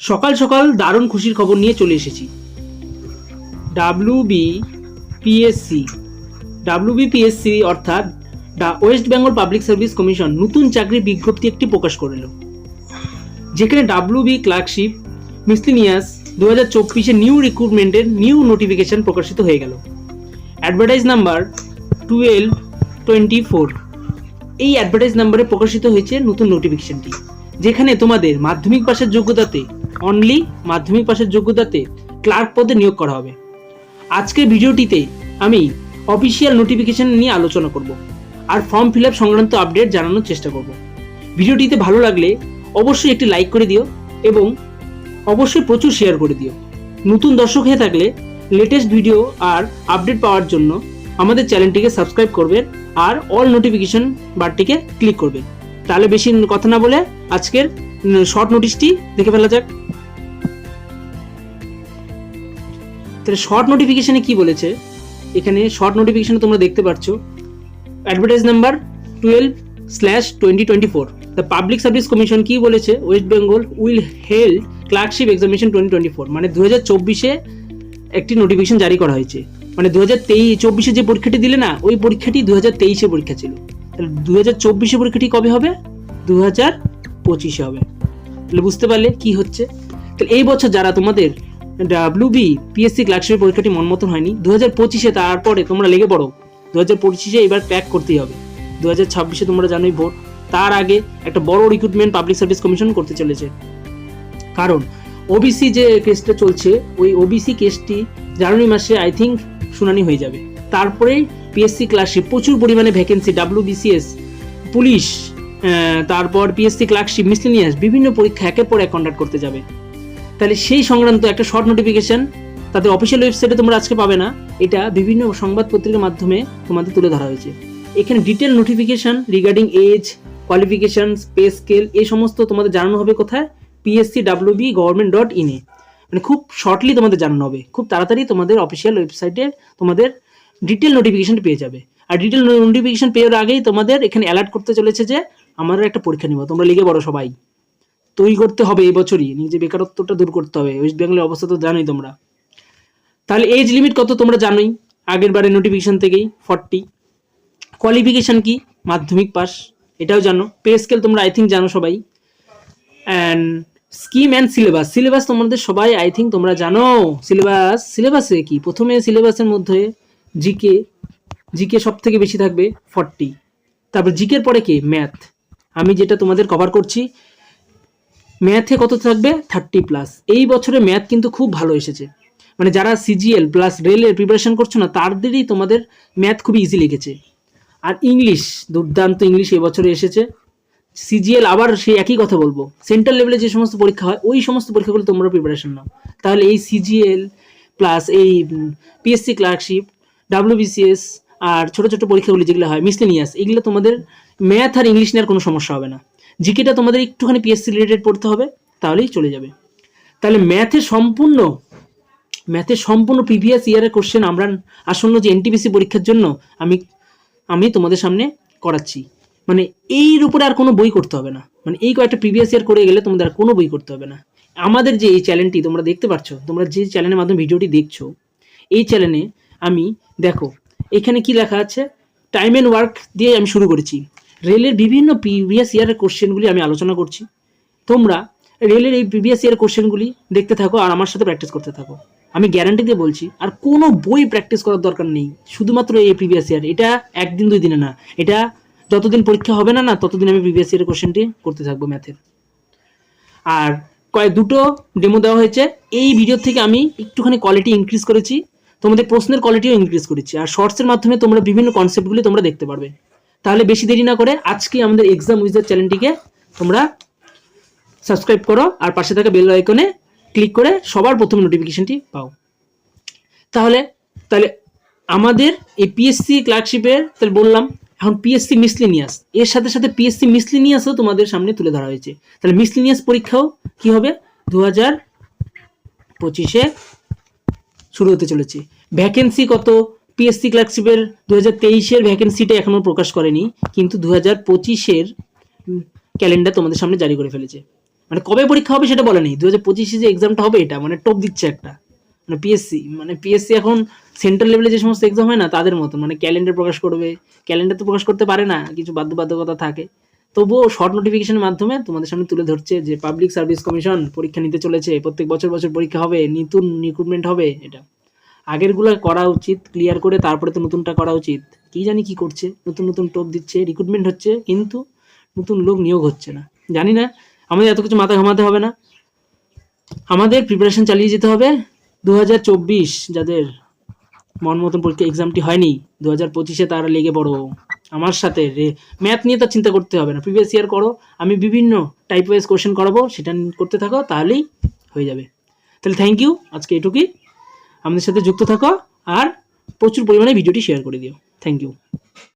সকাল সকাল দারুণ খুশির খবর নিয়ে চলে এসেছি। W B PSC W B PSC অর্থাৎ West Bengal Public service Commission নতুন চাকরির বিজ্ঞপ্তি একটি প্রকাশ করল। যেখানে ডাব্লিউ বি ক্লার্কশিপ মিসলিনিয়াস দু হাজার চব্বিশে নিউ রিক্রুটমেন্টের নিউ নোটিফিকেশন প্রকাশিত হয়ে গেল। Advertise number twelve twenty four. এই অ্যাডভার্টাইজ নাম্বারে প্রকাশিত হয়েছে নতুন নোটিফিকেশনটি, যেখানে তোমাদের মাধ্যমিক পাশের যোগ্যতাতে অনলি মাধ্যমিক পাশের যোগ্যতাতে ক্লার্ক পদে নিয়োগ করা হবে। আজকের ভিডিওটিতে আমি অফিসিয়াল নোটিফিকেশন নিয়ে আলোচনা করব আর ফর্ম ফিল আপ সংক্রান্ত আপডেট জানানোর চেষ্টা করব। ভিডিওটিতে ভালো লাগলে অবশ্যই একটি লাইক করে দিও এবং অবশ্যই প্রচুর শেয়ার করে দিও। নতুন দর্শক হয়ে থাকলে লেটেস্ট ভিডিও আর আপডেট পাওয়ার জন্য আমাদের চ্যানেলটিকে সাবস্ক্রাইব করবেন আর অল নোটিফিকেশন বারটিকে ক্লিক করবেন। তাহলে বেশি কথা না বলে আজকের শর্ট নোটিশটি দেখে ফেলা যাক। তাহলে শর্ট নোটিফিকেশনে কি বলেছে? এখানে শর্ট নোটিফিকেশনে তোমরা দেখতে পাচ্ছ advertise number twelve slash twenty twenty four the public service commission কি বলেছে? West Bengal will held clerkship examination twenty twenty four মানে দু হাজার চব্বিশে একটি নোটিফিকেশন জারি করা হয়েছে। মানে দু হাজার তেইশ চব্বিশে যে পরীক্ষাটি দিলে না, ওই পরীক্ষাটি দু হাজার তেইশে পরীক্ষা ছিল। তাহলে দু হাজার চব্বিশে পরীক্ষাটি কবে হবে? দু হাজার পঁচিশে হবে। তাহলে বুঝতে পারলে কি হচ্ছে? তাহলে এই বছর যারা তোমাদের ডাব্লিউ বি পিএসসি ক্লার্কশিপের পরীক্ষাটি মন মতন হয়নি। দু হাজার পঁচিশে তারপরে তোমরা লেগে পড়ো। দু হাজার পঁচিশে এবার ক্র্যাক করতেই হবে। দু হাজার ছাব্বিশে তোমরা জানোই ভোট। তার আগে একটা বড় রিক্রুটমেন্ট পাবলিক সার্ভিস কমিশন করতে চলেছে। কারণ ওবিসি যে কেসটা চলছে, ওই ওবিসি কেসটি জানুয়ারি মাসে আই থিঙ্ক শুনানি হয়ে যাবে। তারপরে পিএসসি ক্লার্কশিপ প্রচুর পরিমাণে ভ্যাকেন্সি ডাব্লিউ বিসিএস পুলিশ তারপর পিএসসি ক্লার্কশিপ মিসলিনিয়াস বিভিন্ন পরীক্ষা একের পর এক কন্ডাক্ট করতে যাবে। তাহলে সেই সংক্রান্ত একটা শর্ট নোটিফিকেশন তাদের অফিসিয়াল ওয়েবসাইটে তোমরা আজকে পাবে না। এটা বিভিন্ন সংবাদ পত্রিকার মাধ্যমে তোমাদের তুলে ধরা হয়েছে। এখানে detail notification regarding age qualification pay scale এই সমস্ত তোমাদের জানানো হবে কোথায়? পিএসসি ডাব্লিউবি গভর্নমেন্ট ডট ইনে মানে খুব শর্টলি তোমাদের জানানো হবে। খুব তাড়াতাড়ি তোমাদের অফিসিয়াল ওয়েবসাইটে তোমাদের ডিটেল নোটিফিকেশন পেয়ে যাবে। আর ডিটেল নোটিফিকেশন পেয়ে আগেই তোমাদের এখানে অ্যালার্ট করতে চলেছে যে আমাদের একটা পরীক্ষা নিব। তোমরা লিখে বড় সবাই। তৈরি করতে হবে এই বছরই। নিজে বেকারত্বটা দূর করতে হবে। ওয়েস্ট বেঙ্গলের অবস্থা তো জানোই তোমরা। তাহলে এজ লিমিট কত তোমরা জানোই? আগের বারে নোটিফিকেশন থেকেই ফর্টি কোয়ালিফিকেশন কি? মাধ্যমিক পাস এটাও জানো। পে স্কেল তোমরা আই থিঙ্ক জানো সবাই। And scheme and syllabus syllabus তোমাদের সবাই আই থিঙ্ক তোমরা জানো। সিলেবাস সিলেবাসে কি? প্রথমে সিলেবাসের মধ্যে জিকে জিকে সব থেকে বেশি থাকবে ফর্টি তারপর জিকের পরে কি? ম্যাথ আমি যেটা তোমাদের কভার করছি ম্যাথে কত থাকবে? থার্টি প্লাস এই বছরে ম্যাথ কিন্তু খুব ভালো এসেছে। মানে যারা সিজিএল প্লাস রেলের প্রিপারেশন করছ না, তাদেরই তোমাদের ম্যাথ খুবই ইজি লেগেছে। আর ইংলিশ দুর্দান্ত ইংলিশ এবছরে এসেছে। সিজিএল আবার সেই একই কথা বলব। সেন্ট্রাল লেভেলে যে সমস্ত পরীক্ষা হয়, ওই সমস্ত পরীক্ষাগুলো তোমরা প্রিপারেশন নাও। তাহলে এই সিজিএল প্লাস এই পিএসসি ক্লার্কশিপ ডাব্লিউবিসিএস আর ছোট ছোট পরীক্ষাগুলি যেগুলো হয়, মিসলেনিয়াস, এগুলো তোমাদের ম্যাথ আর ইংলিশ নেওয়ার কোনো সমস্যা হবে না। জিকেটা তোমাদের একটুখানি পিএসসি রিলেটেড পড়তে হবে, তাহলেই চলে যাবে। তাহলে ম্যাথে সম্পূর্ণ ম্যাথে সম্পূর্ণ প্রিভিয়াস ইয়ারের কোশ্চেন আমরা আসন্ন যে এনটিপিসি পরীক্ষার জন্য আমি আমি তোমাদের সামনে করাচ্ছি। মানে এর উপরে আর কোনো বই করতে হবে না। মানে এই কয়েকটা প্রিভিয়াস ইয়ার করে গেলে তোমাদের আর কোনো বই করতে হবে না। আমাদের যে এই চ্যানেলটি তোমরা দেখতে পাচ্ছ, তোমরা যে চ্যানেলের মাধ্যমে ভিডিওটি দেখছ, এই চ্যানেলে আমি, দেখো, এখানে কি লেখা আছে? টাইম অ্যান্ড ওয়ার্ক দিয়ে আমি শুরু করেছি। রেলের বিভিন্ন প্রিভিয়াস ইয়ারের কোশ্চেনগুলি আমি আলোচনা করছি। তোমরা রেলের এই প্রিভিয়াস ইয়ার কোশ্চেনগুলি দেখতে থাকো আর আমার সাথে প্র্যাকটিস করতে থাকো। আমি গ্যারান্টি দিয়ে বলছি, আর কোনো বই প্র্যাকটিস করার দরকার নেই। শুধুমাত্র এই প্রিভিয়াস ইয়ার এটা একদিন দুই দিনে না। এটা যতদিন পরীক্ষা হবে না না, ততদিন আমি প্রিভিয়াস ইয়ারের কোশ্চেনটি করতে থাকব ম্যাথের আর কয়েক দুটো ডেমো দেওয়া হয়েছে। এই ভিডিও থেকে আমি একটুখানি কোয়ালিটি ইনক্রিজ করেছি। তোমাদের প্রশ্নের কোয়ালিটিও ইনক্রিজ করেছি। আর শর্টসের মাধ্যমে তোমরা বিভিন্ন কনসেপ্টগুলি তোমরা দেখতে পারবে। তাহলে বেশি দেরি না করে আজকে আমাদের এক্সাম উইজার চ্যানেলটিকে তোমরা সাবস্ক্রাইব করো আর পাশে থাকা বেল আইকনে ক্লিক করে সবার প্রথম নোটিফিকেশনটি পাও। তাহলে তাহলে আমাদের এই পিএসসি ক্লার্কশিপের তাহলে বললাম, এখন পিএসসি মিসলিনিয়াস এর সাথে সাথে পিএসসি মিসলিনিয়াসও তোমাদের সামনে তুলে ধরা হয়েছে। তাহলে মিসলিনিয়াস পরীক্ষাও কি হবে? দু হাজার পঁচিশে শুরু হতে চলেছে। ভ্যাকেন্সি কত? পিএসসি ক্লার্কশিপের দু হাজার তেইশের ভ্যাকেন্সিটা এখনও প্রকাশ করেনি, কিন্তু দু হাজার পঁচিশের ক্যালেন্ডার তোমাদের সামনে জারি করে ফেলেছে। মানে কবে পরীক্ষা হবে সেটা বলে নেই দু হাজার পঁচিশে যে এক্সামটা হবে এটা মানে টপ দিচ্ছে একটা। মানে পিএসসি মানে পিএসসি এখন সেন্ট্রাল লেভেলে যে সমস্ত এক্সাম হয় না, তাদের মতো মানে ক্যালেন্ডার প্রকাশ করবে। ক্যালেন্ডার তো প্রকাশ করতে পারে না, কিছু বাধ্যবাধকতা থাকে। তবুও শর্ট নোটিফিকেশনের মাধ্যমে তোমাদের সামনে তুলে ধরছে যে পাবলিক সার্ভিস কমিশন পরীক্ষা নিতে চলেছে, প্রত্যেক বছর বছর পরীক্ষা হবে, নতুন রিক্রুটমেন্ট হবে এটা। আগেরগুলো করা উচিত ক্লিয়ার করে তারপরে তো নতুনটা করা উচিত। কি জানি কি করছে? নতুন নতুন টোপ দিচ্ছে রিক্রুটমেন্ট হচ্ছে, কিন্তু নতুন লোক নিয়োগ হচ্ছে না। জানি না, আমাদের এত কিছু মাথা ঘামাতে হবে না। আমাদের প্রিপারেশন চালিয়ে যেতে হবে। দু হাজার চব্বিশ যাদের মন মতন পরীক্ষা এক্সামটি হয়নি দু হাজার পঁচিশে তারা লেগে পড়ো। আমার সাথে ম্যাথ নিয়ে তো চিন্তা করতে হবে না। প্রিভিয়াস ইয়ার করো, আমি বিভিন্ন টাইপ ওয়াইজ কোশ্চেন করাবো, সেটা করতে থাকো, তাহলেই হয়ে যাবে। তাহলে থ্যাংক ইউ আজকে এটুকুই। আমাদের সাথে যুক্ত থাকো আর প্রচুর পরিমাণে ভিডিওটি শেয়ার করে দিও। Thank you